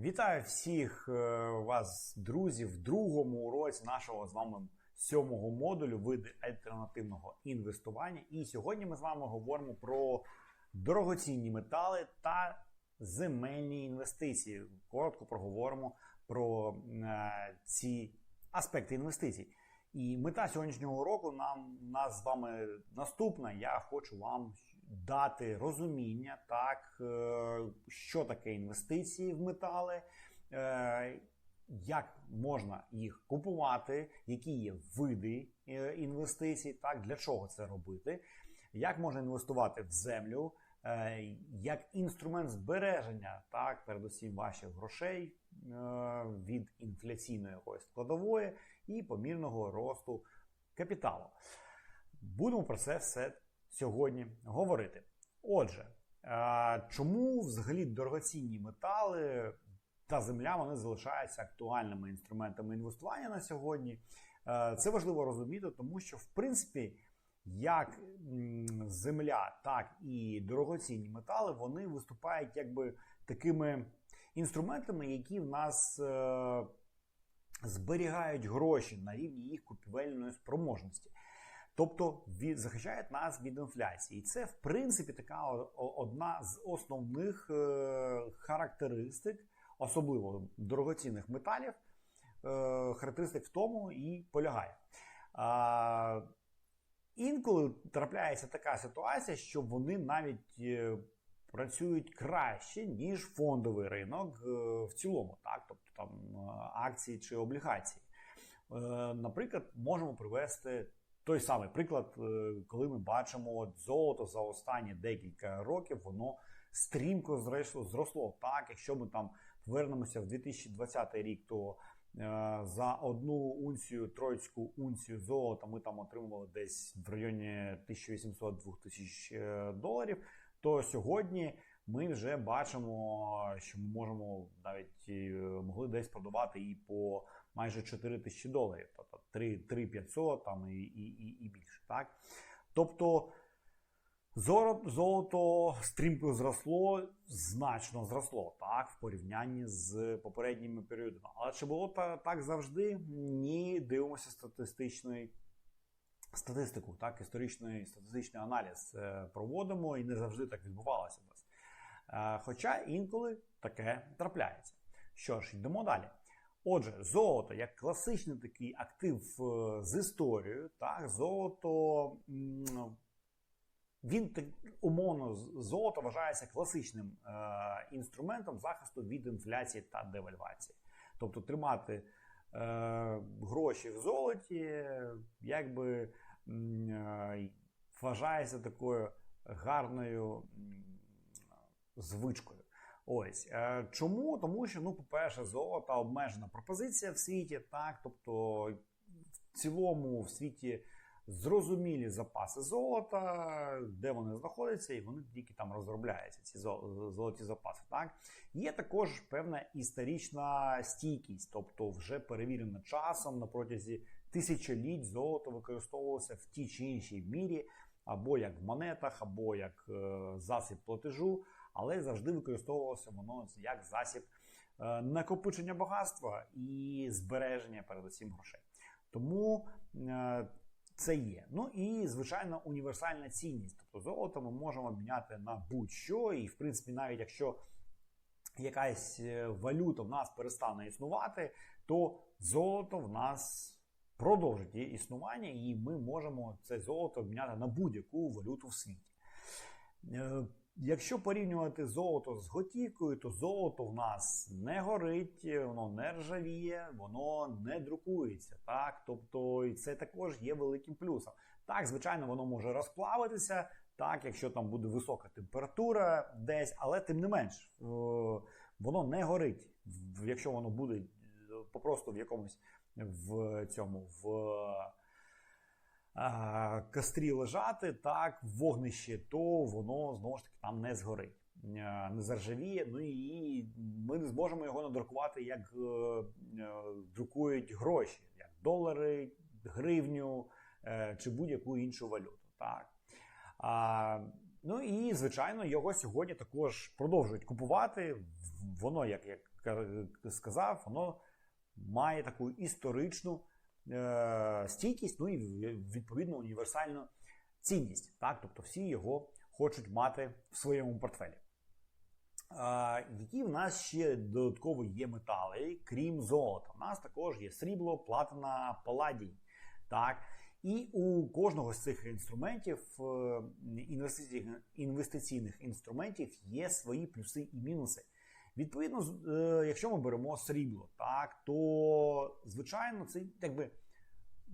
Вітаю всіх е, вас, друзі, в другому уроці нашого з вами сьомого модулю види альтернативного інвестування. І сьогодні ми з вами говоримо про дорогоцінні метали та земельні інвестиції. Коротко проговоримо про е, ці аспекти інвестицій. І мета сьогоднішнього уроку нам нас з вами наступна. Я хочу вам дати розуміння, так е, що таке інвестиції в метали, е, як можна їх купувати, які є види е, інвестицій, так для чого це робити, як можна інвестувати в землю. Як інструмент збереження, так, передусім ваших грошей від інфляційної якоїсь складової і помірного росту капіталу. Будемо про це все сьогодні говорити. Отже, чому взагалі дорогоцінні метали та земля вони залишаються актуальними інструментами інвестування на сьогодні? Це важливо розуміти, тому що в принципі. Як земля, так і дорогоцінні метали, вони виступають якби такими інструментами, які в нас е, зберігають гроші на рівні їх купівельної спроможності. Тобто захищають нас від інфляції. І це, в принципі, така одна з основних е, характеристик, особливо дорогоцінних металів. Е, характеристик в тому і полягає. Інколи трапляється така ситуація, що вони навіть е, працюють краще, ніж фондовий ринок в цілому, так, тобто там акції чи облігації. Наприклад, можемо привести той самий приклад, коли ми бачимо от золото за останні декілька років, воно стрімко зросло. Так, якщо ми там повернемося в 2020 рік, то Е, за одну унцію, троїцьку унцію золота ми там отримували десь в районі 1800-2000 е, доларів. То сьогодні ми вже бачимо, що ми можемо навіть е, могли десь продавати і по майже 4 тисячі доларів, тобто 3-500 там і, і, і, більше. Так? Тобто Золото стрімко зросло, значно зросло так, в порівнянні з попередніми періодами. Але чи було так завжди? Ні, дивимося статистичний статистику, так, історичний статистичний аналіз е, проводимо і не завжди так відбувалося в. Е, хоча інколи таке трапляється. Що ж, йдемо далі. Отже, золото як класичний такий актив е, з історією, так, золото. Він умовно золото вважається класичним е, інструментом захисту від інфляції та девальвації. Тобто тримати е, гроші в золоті, якби е, вважається такою гарною звичкою. Ось е, чому? Тому що, ну, по-перше, золото обмежена пропозиція в світі, так, тобто в цілому в світі зрозумілі запаси золота, де вони знаходяться, і вони тільки там розробляються, ці золоті запаси. Так Є також певна історична стійкість, тобто вже перевірена часом на протязі тисячоліть золото використовувалося в тій чи іншій мірі, або як в монетах, або як е, засіб платежу, але завжди використовувалося воно як засіб е, накопичення багатства і збереження передусім грошей. Тому е, це є. Ну і звичайно універсальна цінність. Тобто золото ми можемо обміняти на будь-що, і в принципі, навіть якщо якась е, валюта в нас перестане існувати, то золото в нас продовжить існування, і ми можемо це золото обміняти на будь-яку валюту в світі. Якщо порівнювати золото з готівкою, то золото в нас не горить, воно не ржавіє, воно не друкується. Так, тобто і це також є великим плюсом. Так, звичайно, воно може розплавитися, так, якщо там буде висока температура десь, але тим не менш, е, воно не горить, якщо воно буде е, попросту в якомусь в цьому в кастрі лежати, так, в вогнищі, то воно знову ж таки там не згорить, не заржавіє. Ну і ми не зможемо його надрукувати, як е, е, друкують гроші, як долари, гривню е, чи будь-яку іншу валюту. Так. А, Ну і звичайно, його сьогодні також продовжують купувати. Воно, як я ка- сказав, воно має таку історичну стійкість, ну і відповідно універсальну цінність. Так? Тобто всі його хочуть мати в своєму портфелі. Які в нас ще додатково є метали, крім золота? У нас також є срібло, платина, паладій. Так? І у кожного з цих інструментів, е, інвестиційних інструментів, є свої плюси і мінуси. Відповідно, е, якщо ми беремо срібло, так, то звичайно це якби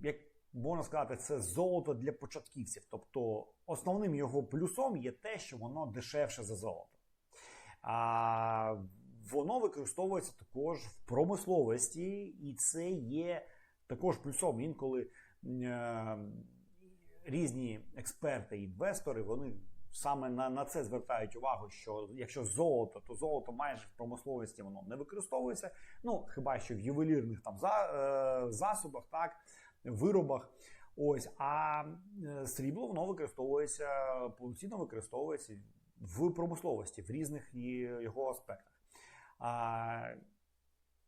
як можна сказати, це золото для початківців. Тобто основним його плюсом є те, що воно дешевше за золото. А воно використовується також в промисловості, і це є також плюсом. Інколи е, різні експерти інвестори вони саме на, на це звертають увагу, що якщо золото, то золото майже в промисловості воно не використовується. Ну хіба що в ювелірних там за, е, засобах, так, виробах. Ось, а е, срібло воно використовується повноцінно використовується в промисловості, в різних його аспектах. А,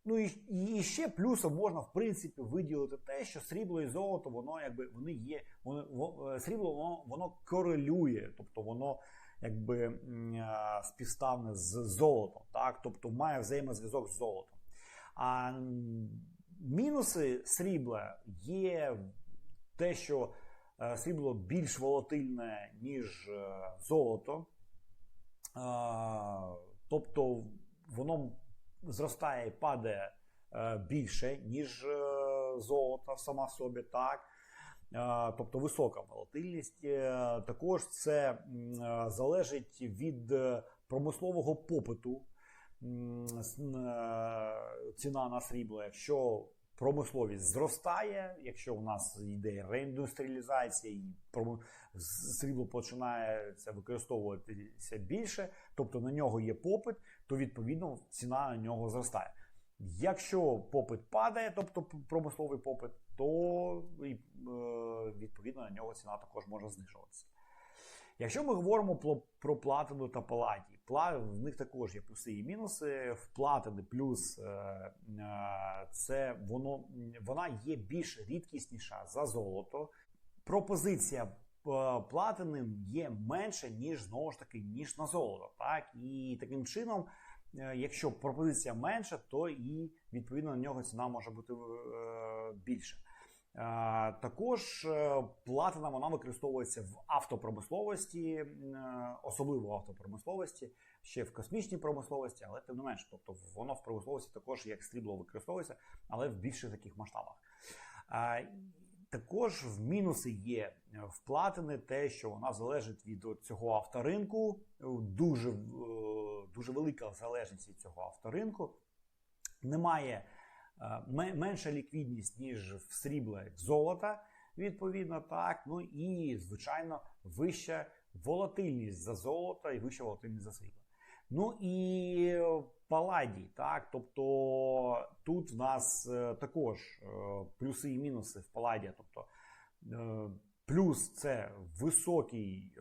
ну і, і ще плюсом можна в принципі виділити те, що срібло і золото, воно якби вони є. Воно, во- е, срібло воно, воно корелює, тобто воно якби співставне з золотом, так? тобто має взаємозв'язок з золотом. А мінуси срібла є те, що е, срібло більш волатильне, ніж е, золото. Тобто воно зростає і падає е, більше, ніж е, золото сама собі, так. Е, Тобто висока волатильність. Також це залежить від промислового попиту. Ціна на срібло, якщо промисловість зростає, якщо у нас йде реіндустріалізація і срібло починає використовуватися більше, тобто на нього є попит, то відповідно ціна на нього зростає. Якщо попит падає, тобто промисловий попит, то е, відповідно на нього ціна також може знижуватися. Якщо ми говоримо про, платину та паладій, в них також є плюси і мінуси. В платини плюс е, е, це воно, вона є більш рідкісніша за золото. Пропозиція платини є менше, ніж знову ж таки, ніж на золото. Так? І таким чином, е, якщо пропозиція менша, то і відповідно на нього ціна може бути е, більша. Е, Також е, платина вона використовується в автопромисловості, е, особливо в автопромисловості, ще в космічній промисловості, але тим не менше, тобто воно в промисловості також як срібло використовується, але в більших таких масштабах. Е, Також в мінуси є в платини те, що вона залежить від цього авторинку, Е, дуже, е, дуже велика залежність від цього авторинку. Немає е, менша ліквідність, ніж в срібла і в золота, відповідно, так. Ну і, звичайно, вища волатильність за золото і вища волатильність за срібло. Ну і е, паладій, так. Тобто тут в нас е, також е, плюси і мінуси в паладія. Тобто е, плюс це високий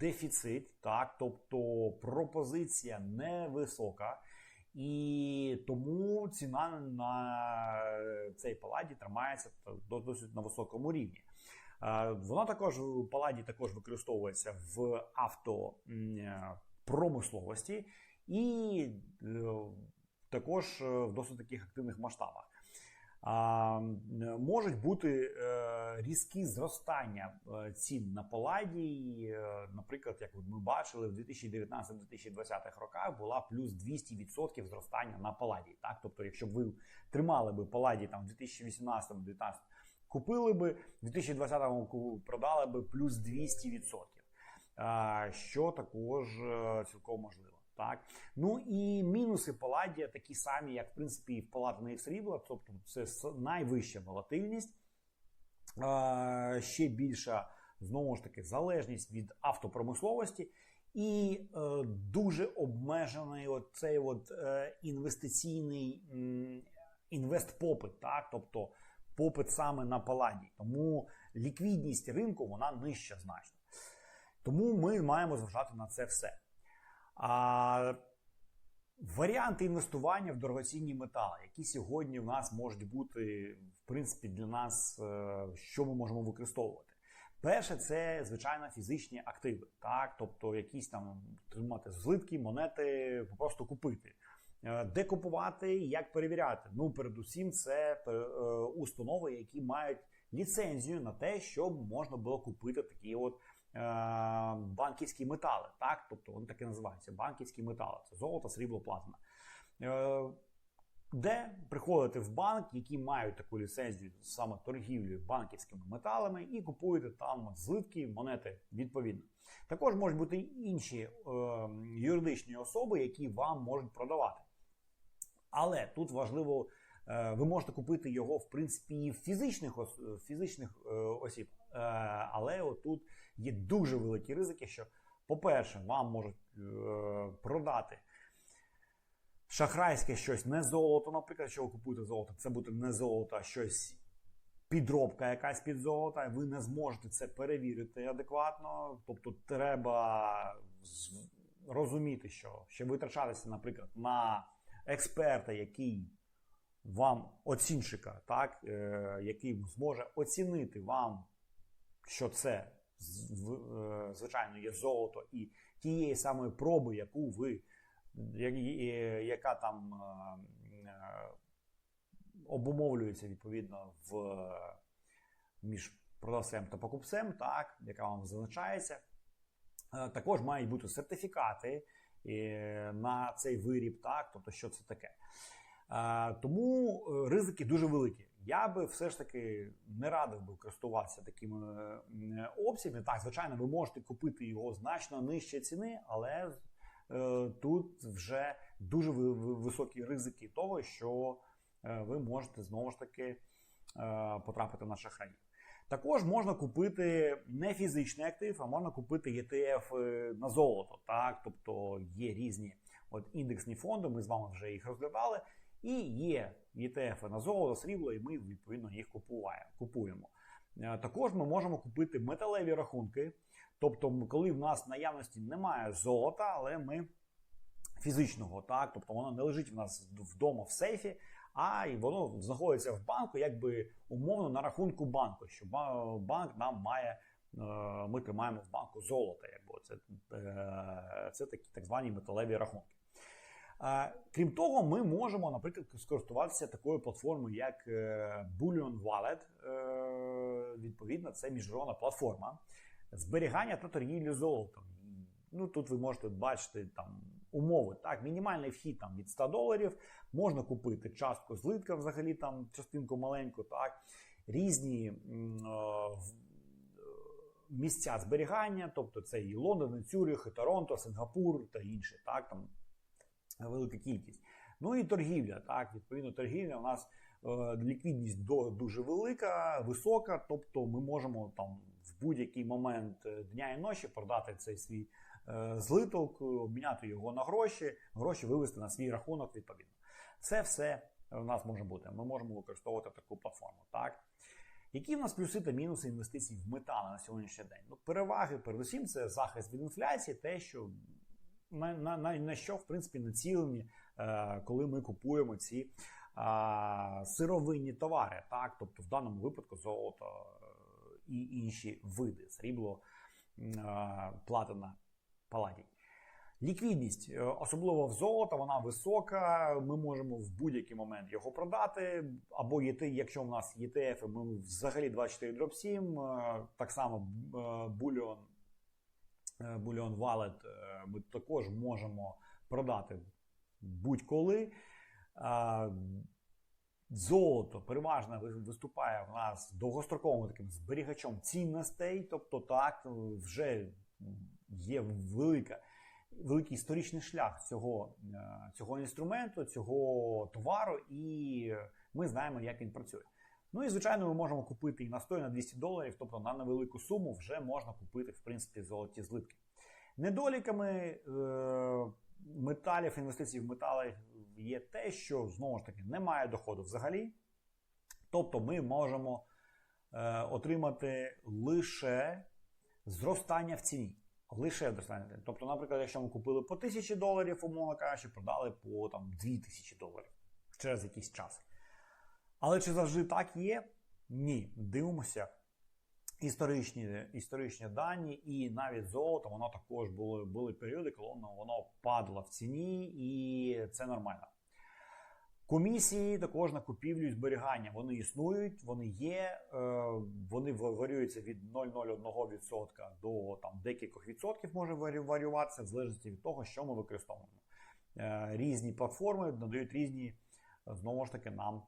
дефіцит, так, тобто пропозиція невисока. І тому ціна на цей паладі тримається до- досить на високому рівні. Вона також паладі також використовується в автопромисловості і е, також е, в досить таких активних масштабах. Можуть бути е, різкі зростання цін на паладій. Наприклад, як ми бачили, в 2019-2020 роках була плюс 200% зростання на паладій. Так? Тобто, якщо б ви тримали би паладій там в 2018-2019, купили би, в 2020-му продали би плюс 200%. Що також цілком можливо. Так? Ну і мінуси паладія такі самі, як в принципі і в палатини срібла, тобто це найвища волатильність, е, ще більша знову ж таки залежність від автопромисловості. І е, дуже обмежений оцей от, е, інвестиційний м, інвестпопит, так? тобто попит саме на паладі. Тому ліквідність ринку вона нижча значно. Тому ми маємо зважати на це все. А варіанти інвестування в дорогоцінні метали, які сьогодні в нас можуть бути, в принципі, для нас, е, що ми можемо використовувати. Перше, це звичайно фізичні активи, так, тобто якісь там тримати злитки, монети, просто купити. Е, Де купувати як перевіряти? Ну, передусім, це е, установи, які мають ліцензію на те, щоб можна було купити такі от банківські метали. Так, тобто вони так і називаються банківські метали. Це золото, срібло, платина. Е, де приходите в банк, які мають таку ліцензію саме торгівлі банківськими металами, і купуєте там злитки, монети відповідно. Також можуть бути інші е, юридичні особи, які вам можуть продавати. Але тут важливо, е, ви можете купити його в принципі і в фізичних, фізичних е, осіб. Е, але отут є дуже великі ризики, що, по-перше, вам можуть е, продати шахрайське щось не золото, наприклад, що ви купуєте золото, це буде не золото, а щось. Підробка якась під золота, ви не зможете це перевірити адекватно. Тобто, треба розуміти, що ще витрачатися, наприклад, на експерта, який вам оцінщика, так, е, який зможе оцінити вам, що це е, звичайно є золото, і тієї самої проби, яку ви, е, яка там е, обумовлюється відповідно в між продавцем та покупцем, так, яка вам зазначається. Також мають бути сертифікати на цей виріб, так, тобто, що це таке. Тому ризики дуже великі. Я би все ж таки не радив би користуватися такими е, опціями. Так, звичайно, ви можете купити його значно нижче ціни, але е, тут вже дуже ви- ви- високі ризики того, що е, ви можете знову ж таки е, потрапити на шахраїв. Також можна купити не фізичний актив, а можна купити ETF е, на золото. Так? Тобто є різні от індексні фонди, ми з вами вже їх розглядали. І є ETF на золото, срібло, і ми відповідно їх купуємо. Е, Також ми можемо купити металеві рахунки. Тобто, коли в нас в наявності немає золота, але ми фізичного, так, тобто воно не лежить в нас вдома в сейфі, а й воно знаходиться в банку, якби умовно на рахунку банку, що банк нам має. е, Ми тримаємо в банку золото, якби це, е, це такі так звані металеві рахунки. Крім того, ми можемо, наприклад, скористуватися такою платформою, як е, Bullion Wallet. Е, Відповідно, це міжнародна платформа зберігання та торгівлі золотом. Ну тут ви можете бачити там умови. Так, мінімальний вхід там від 100 доларів. Можна купити частку злитка, взагалі там частинку маленьку. Так, різні е, місця зберігання, тобто це і Лондон, і Цюрих, і Торонто, Сингапур та інші. Так, там велика кількість. Ну і торгівля. Так, відповідно, торгівля у нас е, ліквідність дуже велика, висока. Тобто ми можемо там в будь-який момент е, дня і ночі продати цей свій е, злиток, обміняти його на гроші, гроші вивести на свій рахунок відповідно. Це все в нас може бути. Ми можемо використовувати таку платформу. Так? Які в нас плюси та мінуси інвестицій в метали на сьогоднішній день? Ну, переваги, передусім, це захист від інфляції, те, що на, на, на, що в принципі націлені, е, коли ми купуємо ці е, сировинні товари, так, тобто в даному випадку золото е, і інші види срібло, е, платина, паладій. Ліквідність, е, особливо в золото, вона висока. Ми можемо в будь-який момент його продати. Або якщо в нас ETF, ми взагалі 24 дроп 7, е, так само бульон, е, бульон валет е, ми також можемо продати будь-коли. Е, Золото переважно виступає в нас довгостроковим таким зберігачом цінностей, тобто так вже є велика великий історичний шлях цього, цього інструменту, цього товару, і ми знаємо, як він працює. Ну і звичайно, ми можемо купити і на 100, і на 200 доларів, тобто на невелику суму вже можна купити в принципі золоті злитки. Недоліками е, металів, інвестицій в метали є те, що знову ж таки немає доходу взагалі. Тобто ми можемо е, отримати лише зростання в ціні. Лише дня. Тобто, наприклад, якщо ми купили по 1000 доларів, умовно кажучи, продали по там 2000 доларів через якийсь час. Але чи завжди так є? Ні. Дивимося. Історичні, історичні дані, і навіть золото, воно також були, були періоди, коли воно, воно падало в ціні, і це нормально. Комісії також на купівлю і зберігання. Вони існують, вони є, е, вони варіюються від 0,01% до там, декількох відсотків може варіюватися, в залежності від того, що ми використовуємо. Е, Різні платформи надають різні, знову ж таки, нам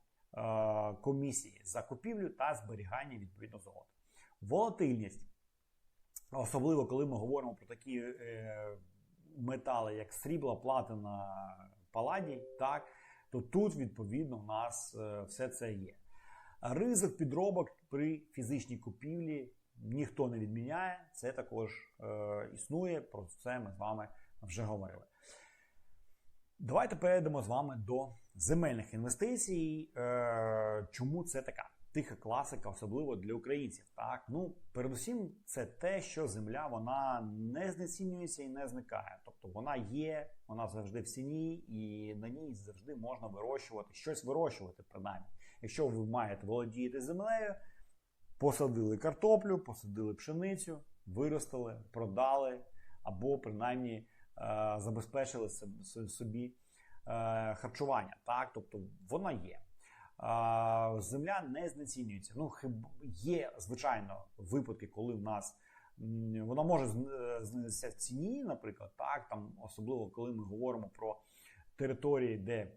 комісії за купівлю та зберігання відповідно золота. Волатильність, особливо коли ми говоримо про такі е, метали, як срібло, платина, паладій, так, то тут, відповідно, у нас е, все це є. Ризик підробок при фізичній купівлі ніхто не відміняє, це також е, існує, про це ми з вами вже говорили. Давайте перейдемо з вами до земельних інвестицій. Е, чому це така тиха класика, особливо для українців? Так, ну передусім, це те, що земля вона не знецінюється і не зникає. Тобто вона є, вона завжди в ціні, і на ній завжди можна вирощувати щось вирощувати, принаймні. Якщо ви маєте володіти землею, посадили картоплю, посадили пшеницю, виростили, продали, або принаймні е, забезпечили собі харчування. Так, тобто вона є. Земля не знецінюється. Ну, хиб є, звичайно, випадки, коли в нас вона може е, знизитися в ціні, наприклад, так, там, особливо коли ми говоримо про території, де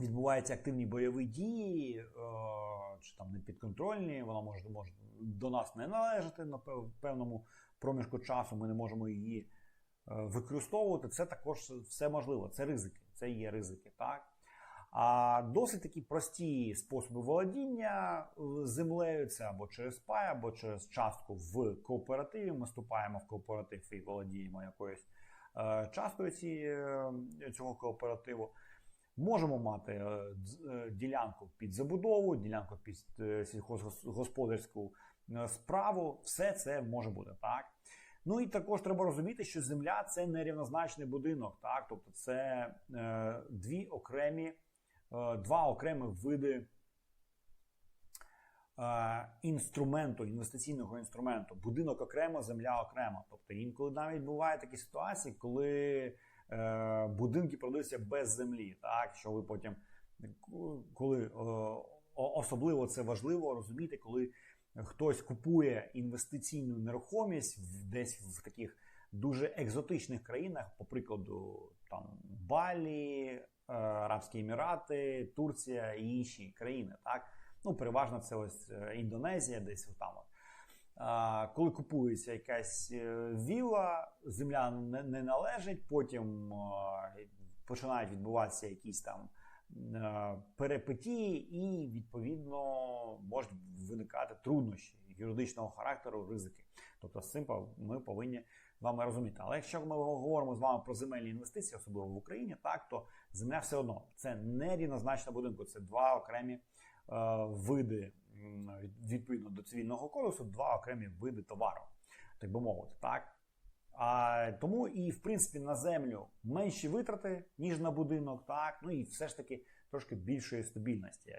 відбуваються активні бойові дії, е, чи там не підконтрольні, вона може, може до нас не належати на певному проміжку часу, ми не можемо її е, використовувати. Це також все можливо. Це ризики. Це є ризики, так. А досить такі прості способи володіння е, землею це або через пай, або через частку в кооперативі. Ми вступаємо в кооператив і володіємо якоюсь е, часткою е, цього кооперативу. Можемо мати е, е, ділянку під забудову, ділянку під е, сільхозгосподарську е, справу. Все це може бути так. Ну і також треба розуміти, що земля це нерівнозначний будинок, так тобто це е, дві окремі, е, два окремі види е, інструменту, інвестиційного інструменту. Будинок окремо, земля окремо. Тобто інколи навіть бувають такі ситуації, коли е, будинки продаються без землі, так що ви потім, коли е, особливо це важливо розуміти, коли хтось купує інвестиційну нерухомість десь в таких дуже екзотичних країнах, по прикладу там Балі, е, Арабські Емірати, Турція і інші країни. Так, ну переважно це ось е, Індонезія, десь там. Коли купується якась е, вілла, земля не, належить, потім починають відбуватися якісь там е, перипетії, і відповідно можуть виникати труднощі юридичного характеру, ризики. Тобто з цим ми повинні з вами розуміти. Але якщо ми говоримо з вами про земельні інвестиції, особливо в Україні, так то земля все одно це не рівнозначна будинку, це два окремі е, види відповідно до цивільного кодексу, два окремі види товару, так би мовити, так. А, тому і в принципі на землю менші витрати, ніж на будинок, так. Ну і все ж таки трошки більшої стабільності.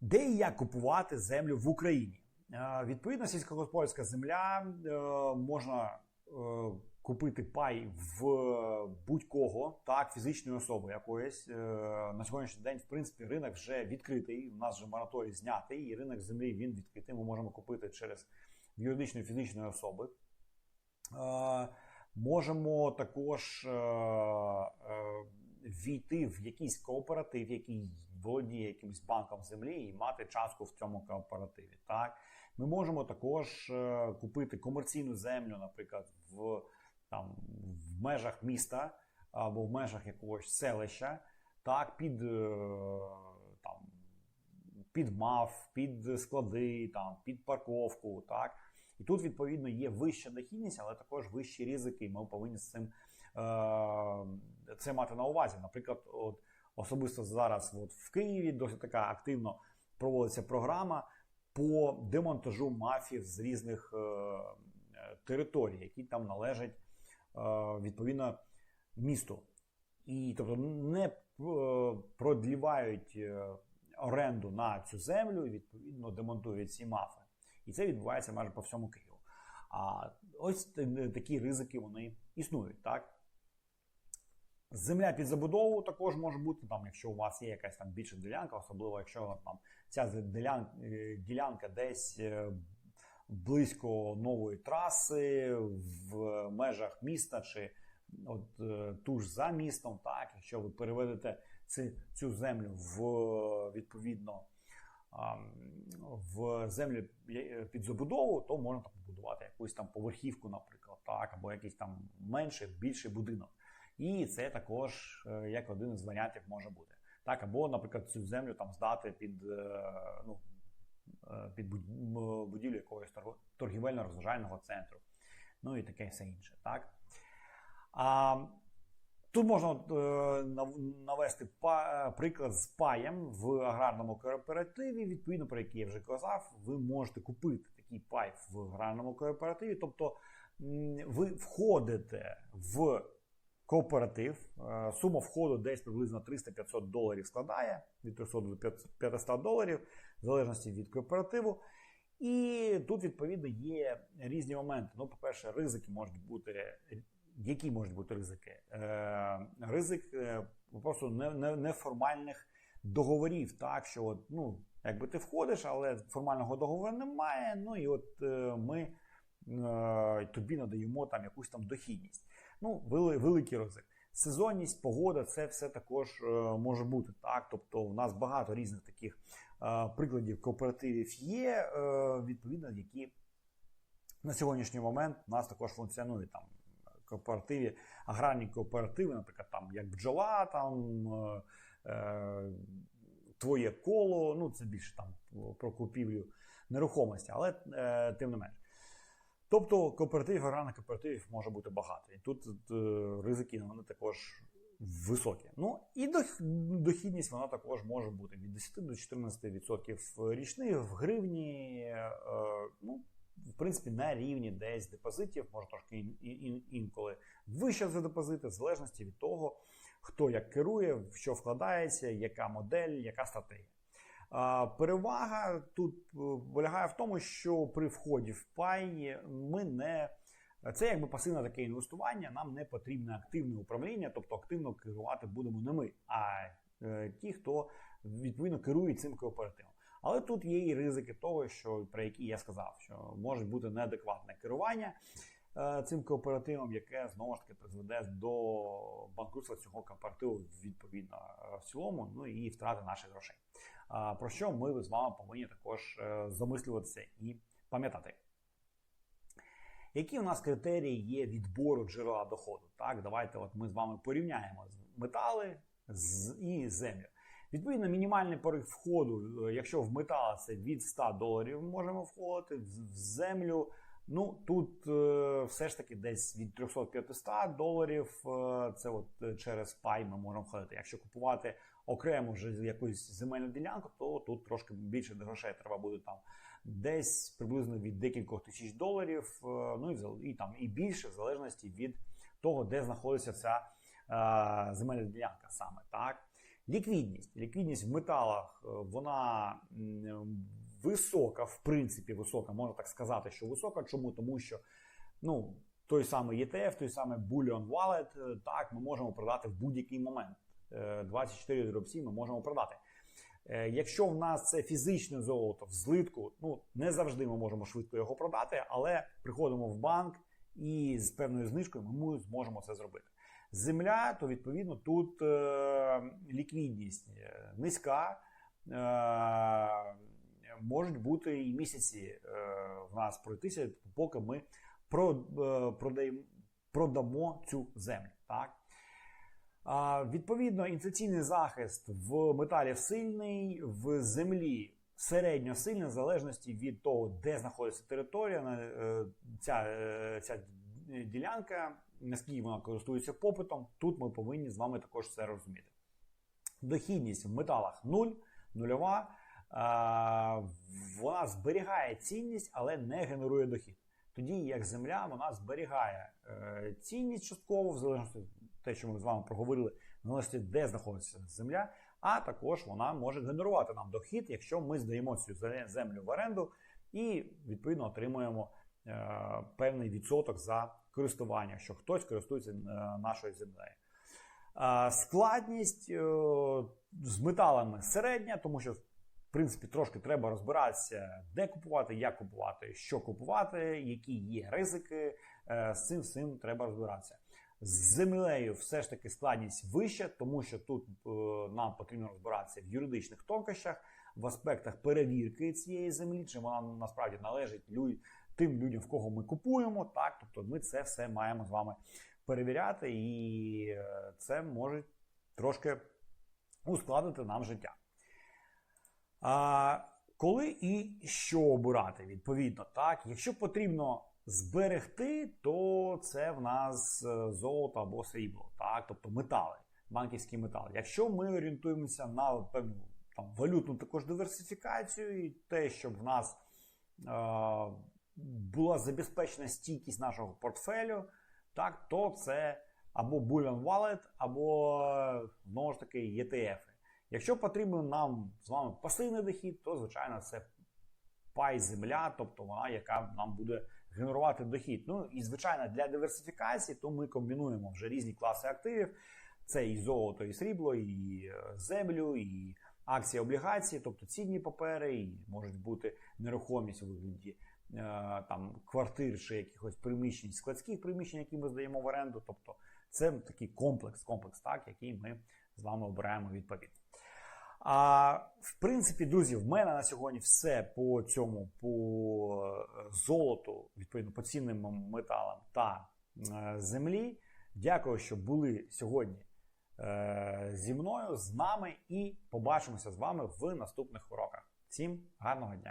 Де і як купувати землю в Україні? Е, Відповідно, сільськогосподарська земля е, можна е, купити пай в будь-кого, так, фізичної особи якоїсь. Е, На сьогоднішній день, в принципі, ринок вже відкритий. У нас вже мораторій знятий, і ринок землі він відкритий. Ми можемо купити через юридичної фізичної особи. Можемо також е, е, війти в якийсь кооператив, який володіє якимось банком землі, і мати частку в цьому кооперативі. Так, ми можемо також е, купити комерційну землю, наприклад, в там в межах міста або в межах якогось селища, так, під там під МАФ, під склади, там, під парковку. Так. І тут, відповідно, є вища дохідність, але також вищі ризики, і ми повинні з цим е, це мати на увазі. Наприклад, от, особисто зараз от, в Києві досить така активно проводиться програма по демонтажу мафів з різних е, території, які там належать е, відповідно місту. І тобто не продлівають оренду на цю землю і відповідно демонтують ці мафи. І це відбувається майже по всьому Києву. А ось такі ризики вони існують, так? Земля під забудову також може бути, там, якщо у вас є якась там більша ділянка, особливо якщо там ця е, ділянка десь е, близько нової траси в межах міста, чи от е, ту ж за містом, так, якщо ви переведете цю, землю в відповідно в землю е, під забудову, то можна там побудувати якусь там поверхівку, наприклад, так, або якийсь там менший, більший будинок. І це також е, як один із варіантів може бути. Так, або, наприклад, цю землю там здати під, е, ну, під будівлю якогось торг- торгівельно-розважального центру. Ну і таке все інше. Так? А, тут можна е, нав- навести е, приклад з паєм в аграрному кооперативі, відповідно, про який я вже казав, ви можете купити такий пай в аграрному кооперативі. Тобто ви входите в кооператив. Е, Сума входу десь приблизно 300-500 доларів складає від 300 до 500 доларів, в залежності від кооперативу. І тут, відповідно, є різні моменти. Ну, по-перше, ризики можуть бути. Які можуть бути ризики? Е, ризик е, просто не- не- неформальних договорів, так що от, ну, якби ти входиш, але формального договору немає. Ну і от е, ми е, тобі надаємо там якусь там дохідність. Ну, вели, великий ризик. Сезонність, погода, це все також е, може бути. Так, тобто, в нас багато різних таких е, прикладів кооперативів є, е, відповідно, які на сьогоднішній момент у нас також функціонують там кооперативі, аграрні кооперативи, наприклад, там як бджола, там е, е, твоє коло. Ну це більше там про купівлю нерухомості, але е, тим не менш. Тобто кооперативів, аграрних кооперативів може бути багато. І тут е, ризики вони також високі. Ну і дохідність вона також може бути від 10 до 14% річних в гривні. Е, ну, в принципі, на рівні десь депозитів, може трошки ін- ін- інколи вище за депозити, в залежності від того, хто як керує, в що вкладається, яка модель, яка стратегія. Перевага тут е, полягає в тому, що при вході в пай ми не. Це якби пасивне таке інвестування, нам не потрібне активне управління, тобто активно керувати будемо не ми, а е, ті, хто відповідно керує цим кооперативом. Але тут є і ризики того, що про які я сказав, що може бути неадекватне керування е, цим кооперативом, яке знову ж таки призведе до банкрутства цього кооперативу відповідно е, в цілому, ну і втрати наших грошей. Про що ми з вами повинні також е, замислюватися і пам'ятати. Які у нас критерії є відбору джерела доходу? Так, давайте от ми з вами порівняємо метали з, і землю. Відповідно, мінімальний поріг входу, е, якщо в метал це від 100 доларів можемо входити, в землю. Ну тут е, все ж таки десь від 300-500 доларів. е, це от через пай ми можемо входити. Якщо купувати окремо вже якусь земельну ділянку, то тут трошки більше грошей треба буде там десь приблизно від декількох тисяч доларів, ну і, і там і більше, в залежності від того, де знаходиться ця е, земельна ділянка саме так. Ліквідність. Ліквідність в металах е, вона висока, в принципі, висока, можна так сказати, що висока. Чому? Тому що ну, той самий ETF, той самий Bullion Wallet, е, так, ми можемо продати в будь-який момент. Е, 24 дробці ми можемо продати. Е, Якщо в нас це фізичне золото в злитку, ну не завжди ми можемо швидко його продати, але приходимо в банк і з певною знижкою ми зможемо це зробити. Земля, то відповідно тут е, ліквідність е, низька. Е, можуть бути і місяці е, в нас пройтися, поки ми про, продаємо, продамо цю землю. Так? Відповідно, інфляційний захист в металів сильний, в землі середньо сильний, в залежності від того, де знаходиться територія, ця, ця ділянка, наскільки вона користується попитом. Тут ми повинні з вами також це розуміти. Дохідність в металах 0, нульова. Вона зберігає цінність, але не генерує дохід. тоді як земля вона зберігає е, цінність частково, в залежності від те, що ми з вами проговорили, в залежності, де знаходиться земля, а також вона може генерувати нам дохід, якщо ми здаємо цю землю в оренду і відповідно отримуємо е, певний відсоток за користування, що хтось користується е, нашою землею. Е, Складність е, з металами середня, тому що в принципі трошки треба розбиратися, де купувати, як купувати, що купувати, які є ризики. З цим всім треба розбиратися. З землею все ж таки складність вища, тому що тут нам потрібно розбиратися в юридичних тонкощах, в аспектах перевірки цієї землі, чи вона насправді належить тим людям, в кого ми купуємо. Так, тобто ми це все маємо з вами перевіряти, і е, це може трошки ускладнити нам життя. А, коли і що обирати, відповідно, так, якщо потрібно зберегти, то це в нас е, золото або срібло, так, тобто метали, банківські метали. Якщо ми орієнтуємося на певну там, валютну також диверсифікацію, і те, щоб в нас е, була забезпечена стійкість нашого портфелю, так, то це або Bullion Wallet, або знову ж таки ETF. Якщо потрібен нам з вами пасивний дохід, то звичайно це пай земля, тобто вона, яка нам буде генерувати дохід. Ну і звичайно, для диверсифікації, то ми комбінуємо вже різні класи активів. Це і золото, і срібло, і е, землю, і акції, облігації, тобто цінні папери, і можуть бути нерухомість у вигляді там квартир чи якихось приміщень, складських приміщень, які ми здаємо в оренду. Тобто це такий комплекс, комплекс, так, який ми з вами обираємо відповідно. А в принципі, друзі, в мене на сьогодні все по цьому, по е, золоту, відповідно, по цінним металам та е, землі. Дякую, що були сьогодні е, зі мною, з нами, і побачимося з вами в наступних уроках. Всім гарного дня!